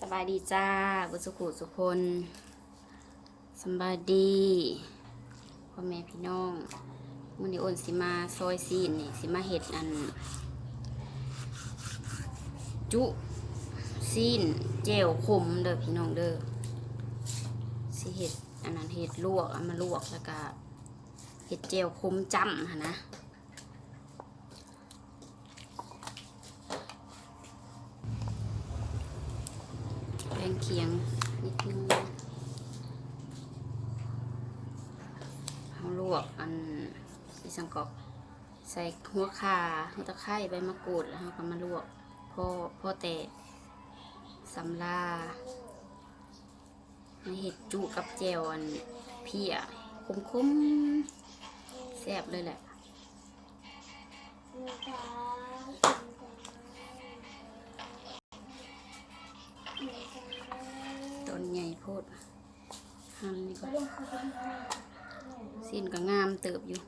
สบายดีจ้าบุสุขุสุคนสบายดีพ่อแม่พี่น้องมื้อนี้โอนสิมาซอยซีนนี่สิมาเฮ็ดอัน จุซีนเจลขมเด้อพี่น้องเด้อสิเฮ็ดอันนั้นเฮ็ดลวกเอามาลวกแล้วก็เฮ็ดเจลขมจ้ำหั่นนะ แป้ง เคียงนิดนึงเอาลวกอันสีสังกอกใส่หัวข่าหัวตะไคร้ใบมะกรูดแล้วเราก็มาลวกพ่อพ่อแตะสำลามาเห็ดจุกับแจวอันเพียคุ้มๆแซ่บเลยแหละ สิ้นก็งามเติบอยู่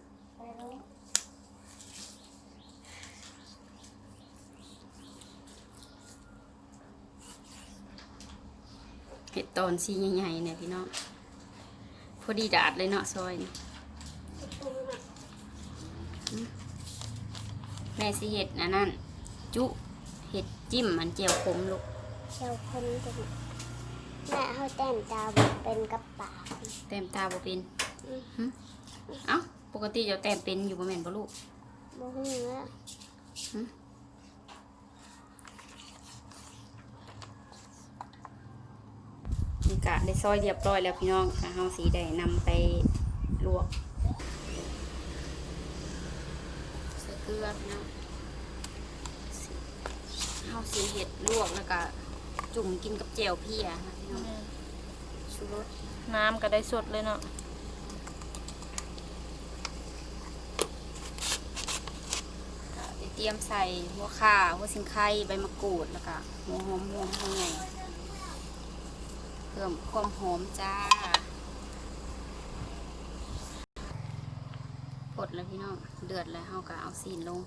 เห็ดตอนสีใหญ่ๆเนี่ยพี่น้องพอดีดาดเลยเนาะซอยนี่แม่สิเห็ดอันนั่น จุเห็ดจิ้มมันเจียวขมลูกเชียวคนจะแม่เขาแต่งตาเป็นกระเป๋า แต้มตาบ่เป็นอืมหึเอ้าปกติเจะแต้มเป็นอยู่บ่แม่นบ่ลูกบ่ฮู้แล้วนี่กะได้ซอยเรียบร้อยแล้วพี่น้องค่ะเฮาสีได้นำไปลวกใส่เกลือพี่น้องสิเฮาสีเห็ดลวกแล้วก็จุ่มกินกับแจ่วเพียค่ะพี่น้อง ชูรสน้ำก็ได้สดเลยเนาะเตรียมใส่หัวข่าหัวสิงไข่ใบมะกรูดแล้วก็หัวหอมหัวหัวไงเพิ่มความหอมจ้าปดแล้วพี่น้องเดือดแล้วเฮาก็เอาซีนลง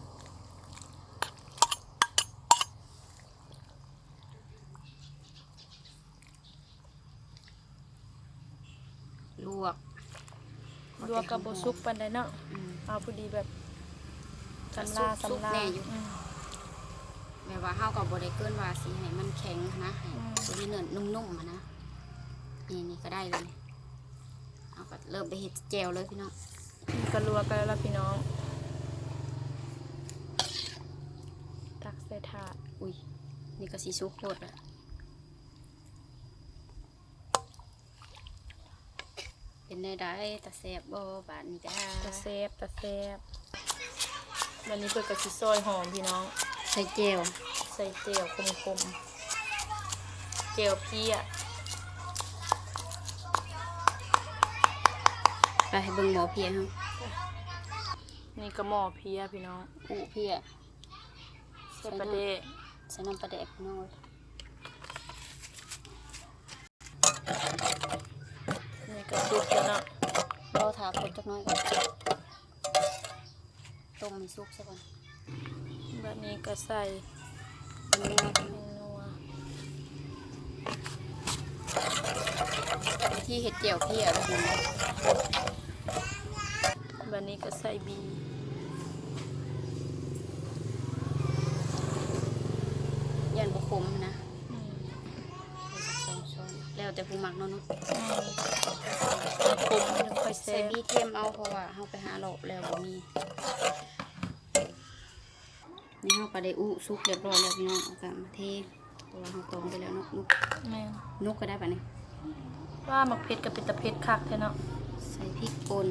ลวก ล วกกับบซุกปันได้เนาะอืม เอาพอดีแบบสำลาซุกสำลาแน่อยู่ อืมแบบว่าเฮากับบได้เกินว่าสีให้มันแข็งนะให้อืม ตัวนี้เนื้อนุ่มๆอะนะนี่นี่ก็ได้เลยเอาก็เริ่มไปเห็ดแจวเลยพี่น้องนี่ก็ลวกกันแล้วล่ะพี่น้อง ตักใส่ถาดอุ้ยนี่ก็สีซุกโคตรอะ เป็นได้ได้ตาแซบบ่บาดนี้จ้าตะเซฟตะเซฟวันนี้เปิดกับซิซอยหอมพี่น้อง ใส่แจวใส่เจียวคมๆเจียวเพี้ยไปให้เบิ่งหมอเพียเฮานี่ก็หม้อเพี้ยพี่น้องอู้เพียใส่ประเดะ ใส่น้ำปลาแดกพี่น้องเว้ย นี่ก็ซุปแล้วเนาะรอถาคนจักหน้อยก่อนต้มให้สุกซะก่อนแบบนี้ก็ใส่เป็นนัวแมงนัวที่เห็ดเจียวเพียแบบนี้แบบนี้ก็ใส่บียันบุคมนะอืมใส่สักสองช้อนแล้วแต่ผู้มักเนาะเนาะอืม คมมันค่อยใส่แซ่บบีเทียมเอาเพราะว่าเฮาไปหาเลาะแล้วบ่มีนี่เฮาก็ได้อู้ซุกเรียบร้อยแล้วพี่น้องเอากลับมาเทเพราะว่าเฮาต้มไปแล้วเนาะนุกแม่นนุกก็ได้ปะเนี่ยว่ามักเผ็ดกับเป็นตะเผ็ดคักแท้เนาะใส่พริกป่น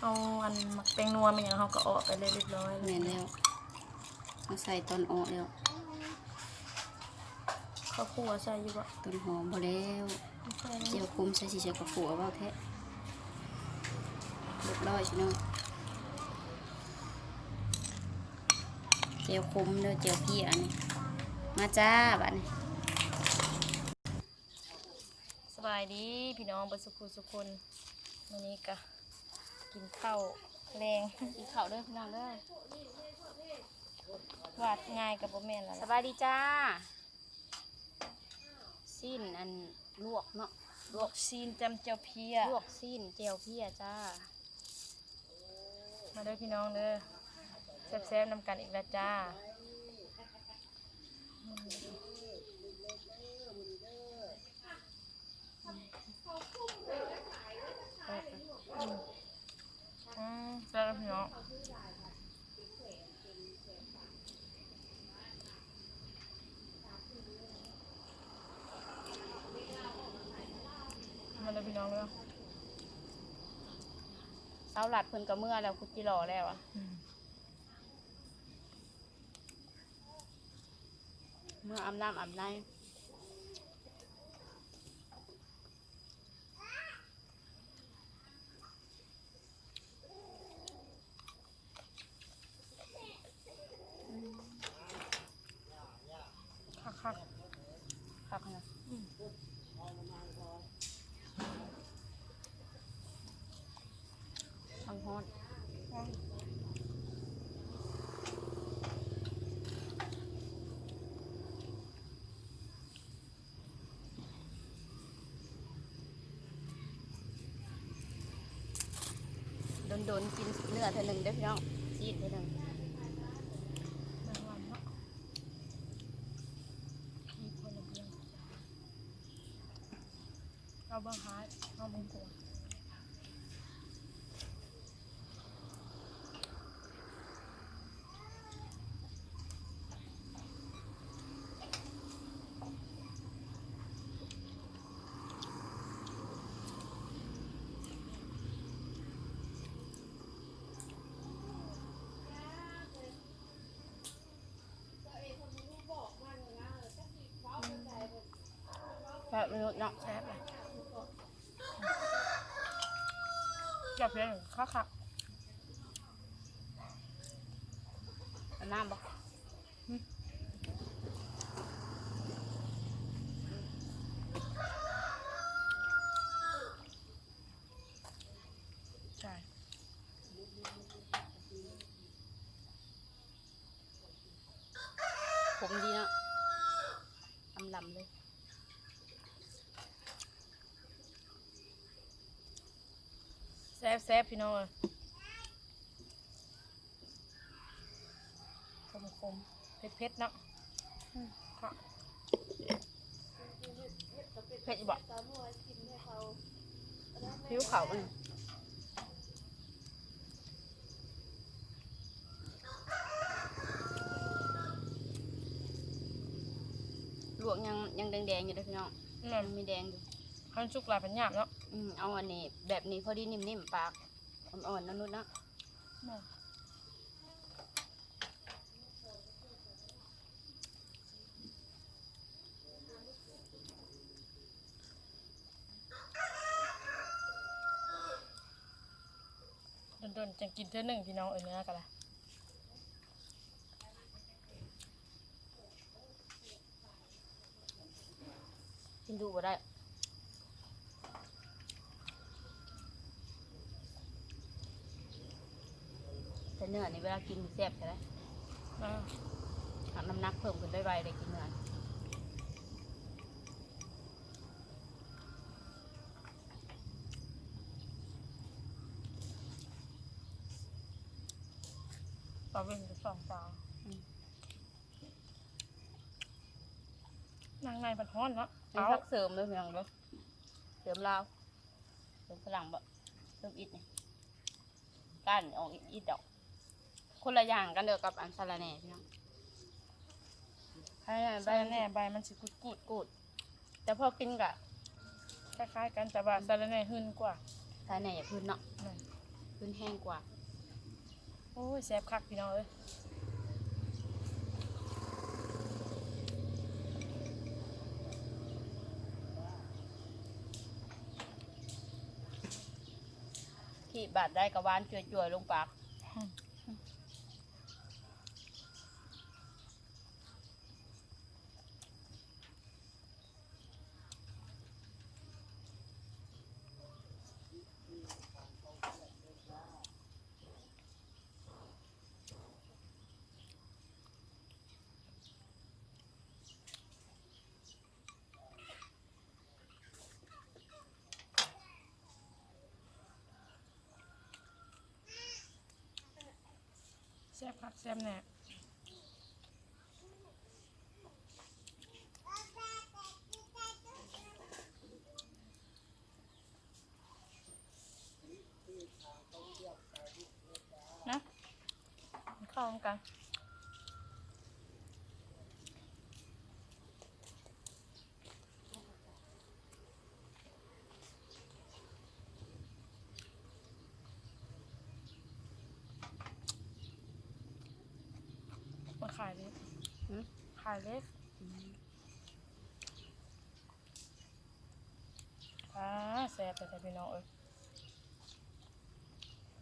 เอาอันมักแป้งนัวมันอย่างเขาก็ออกไปเลยเรียบร้อยแม่นแล้วเอาใส่ตอนออกแล้ว ข้าวคั่วใส่อยู่บ่ต้นหอมบ่แล้วใส่เจียวคุมใส่สิเจียวกับผัวเว้าแท้เรียบร้อยใช่เนาะเจียวคุมเด้อเจียวพี่อันนี้มาจ้าบัดนี้สบายดีพี่น้องบสุขุสุคนวันนี้ก็กินข้าวแรงกินข้าวเด้อพี่น้องเด้อวาดง่ายกับบ่แม่นแล้วสล่ะบายดีจ้า สิ้นอันลวกเนาะลวกซีนจำเจียวเพียลวกสิ้นเจียวเพียจ้ามาเด้อพี่น้องเด้อแซ่บๆนำกันอีกแล้วจ้าอืมแซ่บแล้วพี่น้องมาเด้อพี่ น้องเอเสาหลัดเพิ่นก็เมื่อแล้วคุดจิรอแล้วอะเมื่ออาบน้ำอาบในคักคักคักๆนะทางฮอน โดนกินเนื้อเธอหนึ่งได้พี่น้องชีนเธอหนึ่งเราบังคับเราบังคับ แบบมนุษย์เนาะแซ่บเลยจับเพียงคักคักเอาน้ำบ่ใช่ผมดีนะอำลำเลย ซ่บแซ่บพี่น้องเลยคมคมเผ็ดเผ็ดๆเนาะอืมค่ะเผ็ดอีบ่ผิวเขาวอันนี้ลวกยังยังแดงๆอยู่เด้อพี่น้องนั่มันนมีแดงอยู่ขันสุกหลายเป็นหยาบเนาะ อืมเอาอันนี้แบบนี้พอดีนิ่มๆปากอ่อนๆนะนุชเนาะนั่นโดนๆจังกินเท่าหนึ่งพี่น้องเอ้ยเนื้อกันละกินดูบ่ได้ เนื้อนี่เวลากินแซ่บใช่ไหมอ่าหากน้ำหนักเพิ่มขึ้นได้ไวได้กินเนื้อต่อเป็นสองตาอนางในบัดฮ้อนเนาะเป็นเอาพักเสริมเลยพี่น้องเด้อเสริมลาวเสริมฝรั่งบ่เสริมอิดนี่ก้านออกอิดดอก คนละอย่างกันเด้อกับอันซาลาแหน่พี่น้องใช่ใบใบแน่ใบมันสิกุดกุดกูดแต่พอกินกะคล้ายๆกันแต่ว่าสาระแหน่หืนกว่าซาลาแหน่อย่าพื้นเนาะนั่นพื้นแห้งกว่าโอ้ยแซ่บคักพี่น้องเอ้ยที่บาดได้กระวานจ่วยๆลงปาก ซ่บผักแซ่บแน่นะเข้ากัน มาขายเล็กหืมขายเล็กอ่าแซ่บแต่พี่น้องเอ้ย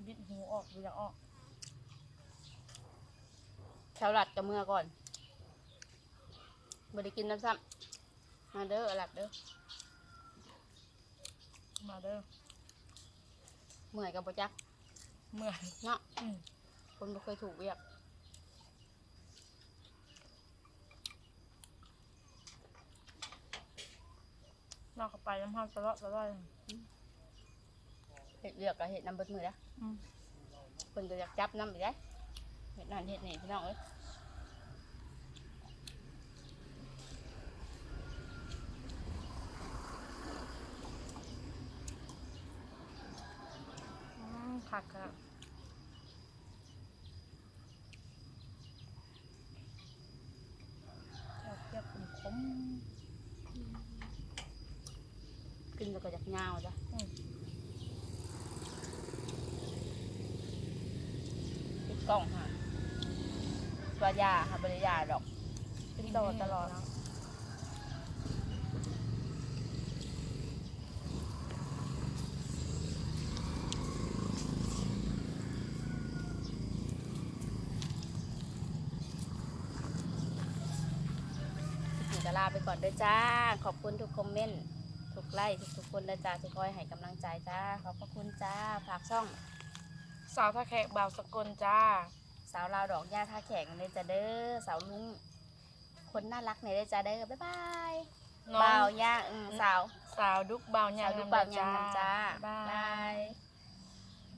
บิดหูออกดูอยากออก แถวหลัดกับเมื่อก่อนบ่ได้กินน้ำซ้ำมาเด้อหลัดเด้อ มาเด้อเมื่อยกับบ่จัก เมื่อยเนาะ อืม คนบ่เคยถูกเรียก นอกเข้าไปน้ำห้อนตลอดตลอดเฮ็ดเรียกกับเฮ็ดน้ำเบิดมือนะอืมเพิ่นก็อยากจับน้ำไปได้เฮ็ดนั่นเฮ็ดนี่พี่น้องเอ้ยอืมผักอะแซ่บเปรี้ยวขมขม กินแล้วก็อ ยากยาวจ้ะๆอืมปิดกล้องค่ะตัวยาค่ะบริยาดอกเป็นโตตลอดนะถึงจะลาไปก่อนเด้อจ้า ขอบคุณทุกคอมเมนต์ ทุกไลค์ทุกๆคนนะจ้าที่คอยให้กำลังใจจ้าขอบพระคุณจ้าฝากช่อง สาวท่าแขกบ่าวสกลจ้า สาวลาวดอกย่าท่าแขกเลยจ้าเด้อสาวลุงคนน่ารักในเลยจ้าเด้อบ๊ายบายน้อง บ่าวย่าอืมสาวสาวดุกบ่าวหยาสางวดุกบ่าวยังนำจ้า บ๊ายบายบาย